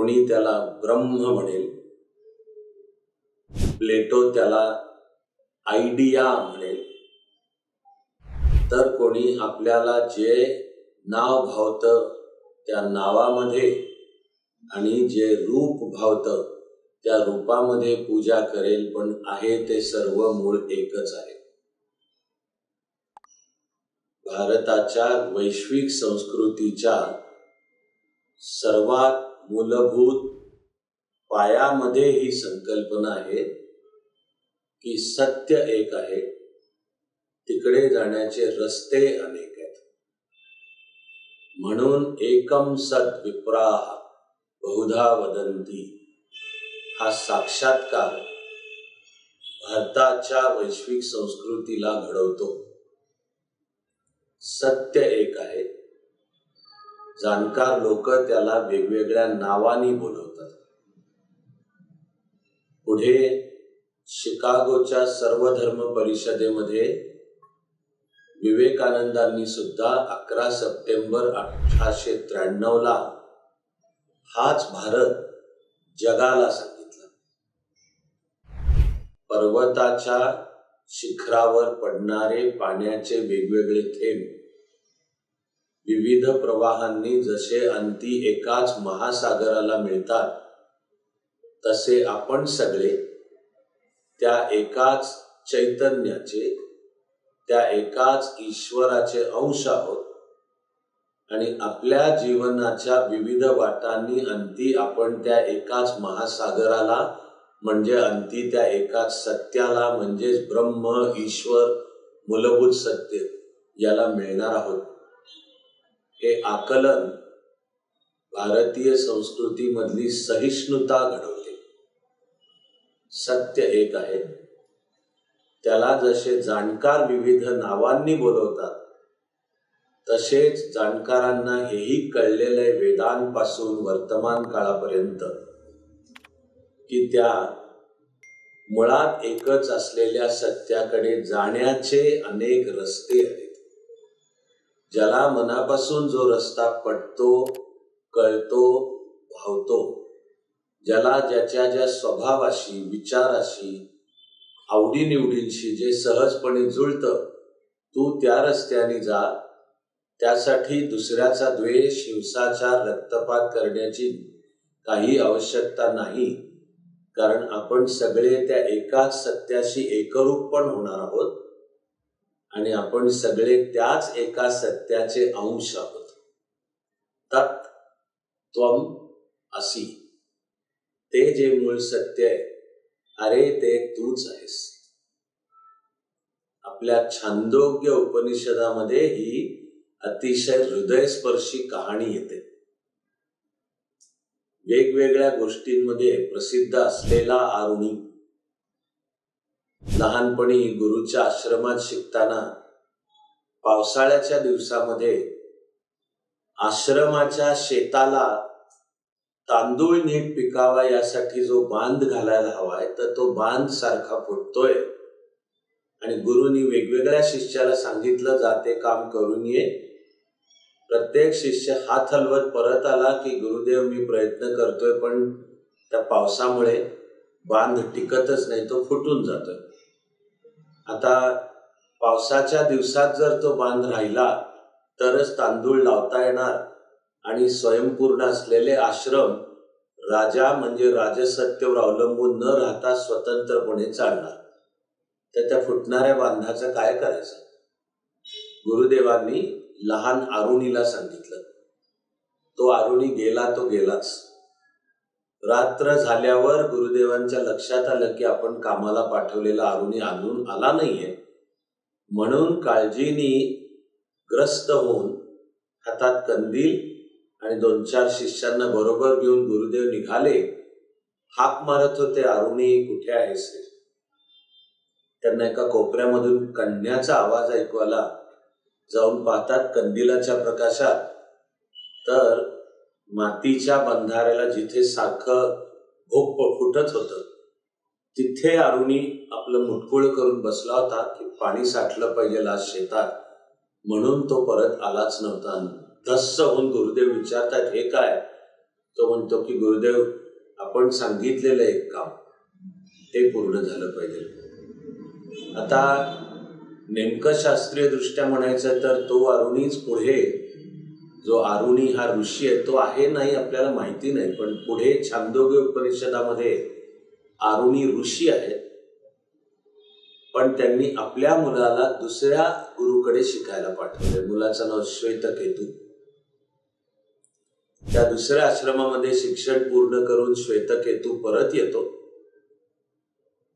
कोणी त्याला ब्रह्म म्हणेल? प्लेटो त्याला आयडिया म्हणेल. तर कोणी आपल्याला जे नाव भावतं त्या नावामध्ये आणि जे रूप भावतं त्या रूपामध्ये पूजा करेल पण आहे ते सर्व मूळ एकच आहे. भारताच्या वैश्विक संस्कृतीच्या सर्वात मूलभूत पायामध्ये ही संकल्पना आहे की सत्य एक आहे. तिकडे जाण्याचे रस्ते अनेक आहेत. म्हणून एकम सत विप्राह बहुधा वदंती. हा साक्षात्कार भारताच्या वैश्विक संस्कृतीला घडवतो. सत्य एक आहे. जाणकार लोक त्याला वेगवेगळ्या नावानी बोलवतात. पुढे शिकागोच्या सर्वधर्म परिषदेमध्ये विवेकानंदांनी सुद्धा अकरा सप्टेंबर अठराशे त्र्याण्णव ला हाच भारत जगाला सांगितला. पर्वताच्या शिखरावर पडणारे पाण्याचे वेगवेगळे थेंब विविध प्रवाहांनी जसे अंती एकाच महासागराला मिळतात तसे आपण सगळे त्या एकाच चैतन्याचे त्या एकाच ईश्वराचे अंश आहोत आणि आपल्या जीवनाच्या विविध वाटांनी अंती आपण त्या एकाच महासागराला म्हणजे अंती त्या एकाच सत्याला म्हणजेच ब्रह्म ईश्वर मूलभूत सत्य याला मिळणार आहोत. हे आकलन भारतीय संस्कृतीमधली सहिष्णुता घडवते. सत्य एक आहे. त्याला जसे जाणकार विविध नावांनी बोलवतात तसेच जाणकारांना हेही कळलेलं आहे वेदांपासून वर्तमान काळापर्यंत की त्या मुळात एकच असलेल्या सत्याकडे जाण्याचे अनेक रस्ते आहेत. ज्याला मनापासून जो रस्ता पटतो कळतो भावतो ज्याला ज्याच्या ज्या स्वभावाशी विचाराशी आवडीनिवडींशी जे सहजपणे जुळतं तू त्या रस्त्याने जा. त्यासाठी दुसऱ्याचा द्वेष हिंसाचार रक्तपात करण्याची काही आवश्यकता नाही. कारण आपण सगळे त्या एकाच सत्याशी एकरूप पण होणार आहोत. आणि आपण सगळे त्याच एका सत्याचे अंश आहोत. तत् त्वम असी. ते जे मूळ सत्य आहे अरे ते तूच आहेस. आपल्या छांदोग्य उपनिषदामध्ये ही अतिशय हृदयस्पर्शी कहाणी येते. वेगवेगळ्या गोष्टींमध्ये प्रसिद्ध असलेला आरुणी लहानपणी गुरुच्या आश्रमात शिकताना पावसाळ्याच्या दिवसामध्ये आश्रमाच्या शेताला तांदूळ नीट पिकावा यासाठी जो बांध घालायला हवाय तर तो बांध सारखा फुटतोय. आणि गुरुनी वेगवेगळ्या शिष्याला सांगितलं जाते काम करून ये. प्रत्येक शिष्य हात हलवत परत आला की गुरुदेव मी प्रयत्न करतोय पण त्या पावसामुळे बांध टिकतच नाही तो फुटून जातोय. आता पावसाच्या दिवसात जर तो बांध राहिला तरच तांदूळ लावता येणार. आणि स्वयंपूर्ण असलेले आश्रम राजा म्हणजे राजसत्तेवर अवलंबून न राहता स्वतंत्रपणे चालणार. तर त्या फुटणाऱ्या बांधाचं काय करायचं? गुरुदेवांनी लहान आरुणीला सांगितलं. तो आरुणी गेला तो गेलाच. रात्र झाल्यावर गुरुदेवांच्या लक्षात आलं की आपण कामाला पाठवलेला अरुणी अजून आला नाहीये. म्हणून काळजीनी ग्रस्त होऊन हातात कंदील आणि दोन चार शिष्यांना बरोबर घेऊन गुरुदेव निघाले. हाक मारत होते अरुणी कुठे आहेस त्यांना एका कोपऱ्यामधून कन्याचा आवाज ऐकू आला. जाऊन पाहतात कंदिलाच्या प्रकाशात तर मातीच्या बंधाऱ्याला जिथे सारखं भोग फुटत होतं तिथे अरुणी आपलं मुटकुळ करून बसला होता की पाणी साठलं पाहिजे आज शेतात. म्हणून तो परत आलाच नव्हता. धस्स होऊन गुरुदेव विचारतात हे काय? तो म्हणतो की गुरुदेव आपण सांगितलेलं एक काम ते पूर्ण झालं पाहिजे. आता नेमकं शास्त्रीय दृष्ट्या म्हणायचं तर तो अरुणीच पुढे जो आरुणी हा ऋषी आहे तो आहे नाही आपल्याला माहिती नाही पण पुढे छांदोग्य उपनिषदामध्ये आरुणी ऋषी आहेत पण त्यांनी आपल्या मुलाला दुसऱ्या गुरुकडे शिकायला पाठवले. मुलाचं नाव श्वेतकेतू. त्या दुसऱ्या आश्रमामध्ये शिक्षण पूर्ण करून श्वेतकेतू परत येतो.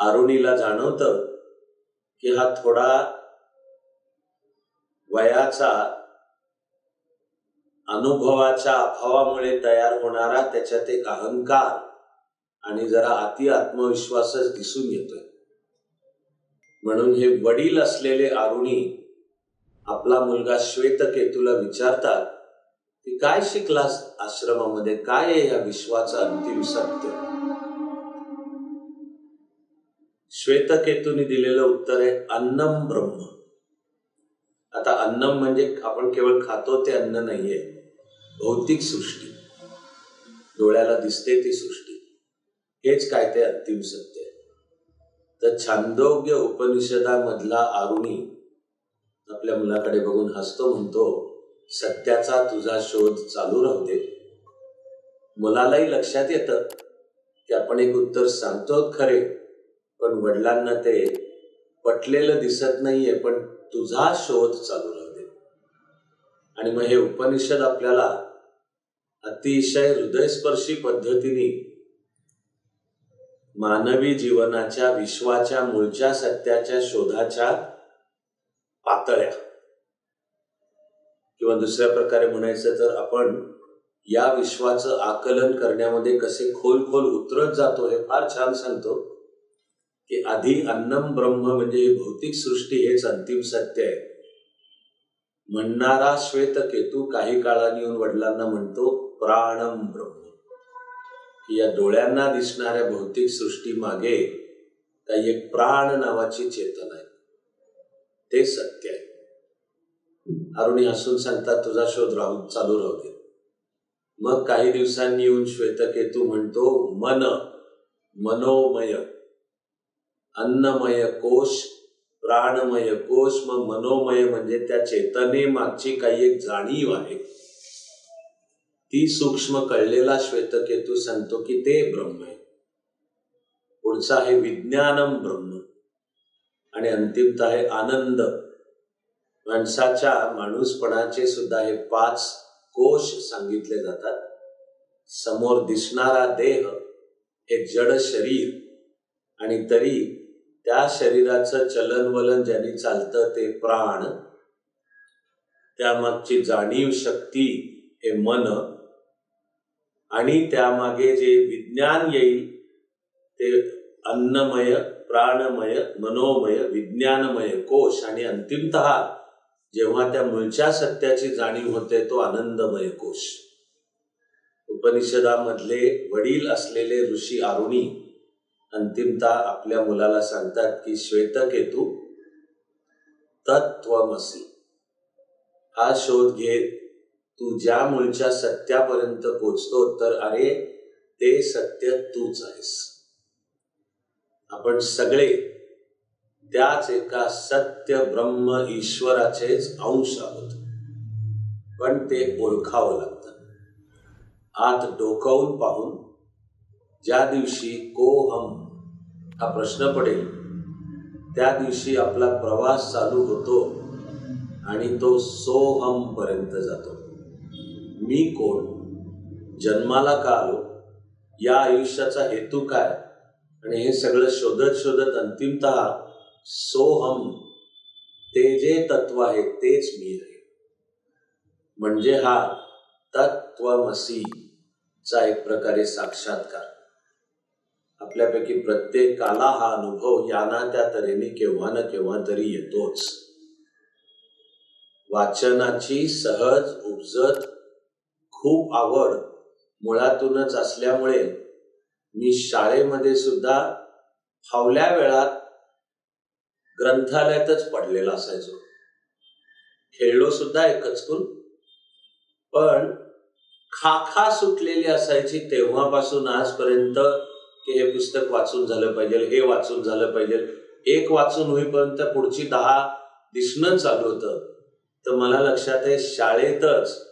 आरुणीला जाणवतं की हा थोडा वयाचा अनुभवाच्या अभावामुळे तयार होणारा त्याच्यात एक अहंकार आणि जरा अति आत्मविश्वासच दिसून येतोय. म्हणून हे वडील असलेले अरुणी आपला मुलगा श्वेतकेतूला विचारतात की काय शिकलास आश्रमामध्ये? काय आहे या विश्वाचा अंतिम सत्य? श्वेतकेतूने दिलेलं उत्तर आहे अन्नम ब्रह्म. आता अन्नम म्हणजे आपण केवळ खातो ते अन्न नाहीये. भौतिक सृष्टी. डोळ्याला दिसते ती सृष्टी. हेच काय ते अंतिम सत्य आहे. तर छांदोग्य उपनिषदामधला आरुणी आपल्या मुलाकडे बघून हसतो म्हणतो सत्याचा तुझा शोध चालू राहते मुलालाही लक्षात येतं की आपण एक उत्तर सांगतो खरे पण वडिलांना ते पटलेलं दिसत नाहीये पण तुझा शोध चालू राहते आणि मग हे उपनिषद आपल्याला अतिशय हृदयस्पर्शी पद्धतीने मानवी जीवनाच्या विश्वाच्या मूळच्या सत्याच्या शोधाच्या पातळ्या. किंवा दुसऱ्या प्रकारे म्हणायचं तर आपण या विश्वाचं आकलन करण्यामध्ये कसे खोल खोल उतरत जातो हे फार छान सांगतो. की आधी अन्नम ब्रह्म म्हणजे ही भौतिक सृष्टी हेच अंतिम सत्य आहे. म्हणणारा श्वेतकेतू काही काळाने येऊन वडिलांना म्हणतो प्राणम ब्रह्म. की या डोळ्यांना दिसणाऱ्या भौतिक सृष्टी मागे काही एक प्राण नावाची चेतन आहे. ते सत्य आहे. अरुणी हसून सांगतात तुझा शोध राहू चालू राहू दे. मग काही दिवसांनी येऊन श्वेतकेतू म्हणतो मन मनोमय. अन्नमय कोश प्राणमय कोश मग मनोमय म्हणजे त्या चेतने मागची काही एक जाणीव आहे. ती सूक्ष्म कळलेला श्वेतकेतू सांगतो की ते ब्रह्म आहे. पुढचं आहे विज्ञानम ब्रह्म. आणि अंतिमता आहे आनंद. माणसाच्या माणूसपणाचे सुद्धा हे पाच कोश सांगितले जातात. समोर दिसणारा देह एक जड शरीर. आणि तरी त्या शरीराचं चलनवलन ज्याने चालतं ते प्राण. त्यामागची जाणीव शक्ती हे मन आणि त्यामागे जे विज्ञान येईल ते अन्नमय प्राणमय मनोमय विज्ञानमय कोश आणि अंतिमत जेव्हा त्या मूळच्या सत्याची जाणीव होते तो आनंदमय कोश. उपनिषदामधले वडील असलेले ऋषी आरुणी अंतिमता आपल्या मुलाला सांगतात की श्वेतकेतू तत्वमसी हा शोध घेत तू ज्या मूळच्या सत्यापर्यंत पोचतो तर अरे ते सत्य तूच आहेस. आपण सगळे त्याच एका सत्य ब्रह्म ईश्वराचेच अंश आहोत. पण ते ओळखावं लागतं. आत डोकावून पाहून ज्या दिवशी को हम हा प्रश्न पडेल त्या दिवशी आपला प्रवास चालू होतो आणि तो सोहम पर्यंत जातो. मी कोण? जन्माला का आलो? या आयुष्याचा हेतू काय? आणि हे सगळं शोधत शोधत अंतिमत सोहम ते जे तत्व आहे तेच मी आहे. म्हणजे हा तत्वमसी चा एक प्रकारे साक्षात्कार. आपल्यापैकी प्रत्येकाला हा अनुभव याना त्या तऱ्हेने केव्हा ना केव्हा तरी येतोच. वाचनाची सहज उपजत खूप आवड मुळातूनच असल्यामुळे मी शाळेमध्ये सुद्धा फावल्या वेळात ग्रंथालयातच पडलेला असायचो. खेळलो सुद्धा एकच करून पण खाखा सुटलेली असायची तेव्हापासून आजपर्यंत की हे पुस्तक वाचून झालं पाहिजे हे वाचून झालं पाहिजे. एक वाचून होईपर्यंत पुढची दहा दिसणं चालू होतं. तर मला लक्षात आहे शाळेतच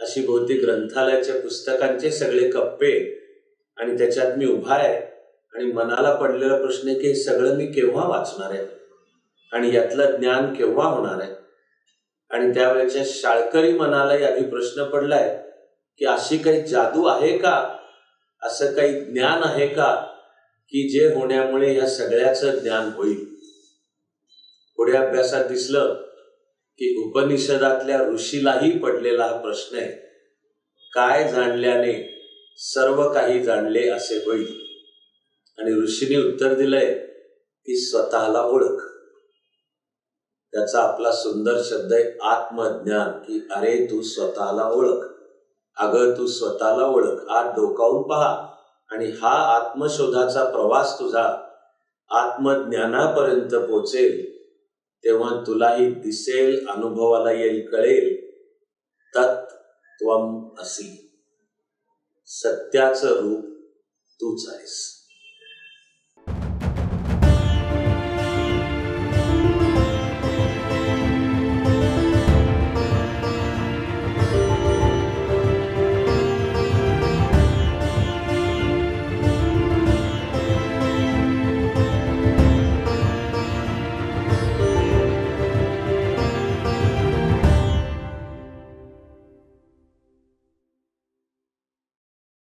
अशी भौतिक ग्रंथालयाच्या पुस्तकांचे सगळे कप्पे आणि त्याच्यात मी उभा आहे आणि मनाला पडलेला प्रश्न आहे की हे सगळं मी केव्हा वाचणार आहे? आणि यातलं ज्ञान केव्हा होणार आहे? आणि त्यावेळेच्या शाळकरी मनालाही आधी प्रश्न पडलाय की अशी काही जादू आहे का? असं काही ज्ञान आहे का? की जे होण्यामुळे या सगळ्याचं ज्ञान होईल? पुढे अभ्यासात दिसलं की उपनिषदातल्या ऋषीलाही पडलेला हा प्रश्न आहे. काय जाणल्याने सर्व काही जाणले असे होईल? आणि ऋषीने उत्तर दिलंय की स्वतःला ओळख. त्याचा आपला सुंदर शब्द आहे आत्मज्ञान की अरे तू स्वतःला ओळख. अगं तू स्वतःला ओळख. आत डोकावून पहा. आणि हा आत्मशोधाचा प्रवास तुझा आत्मज्ञानापर्यंत पोचेल. तेव्हा तुलाही दिसेल अनुभवाला येईल कळेल. तत् त्वम असी. सत्याचं रूप तूच आहेस.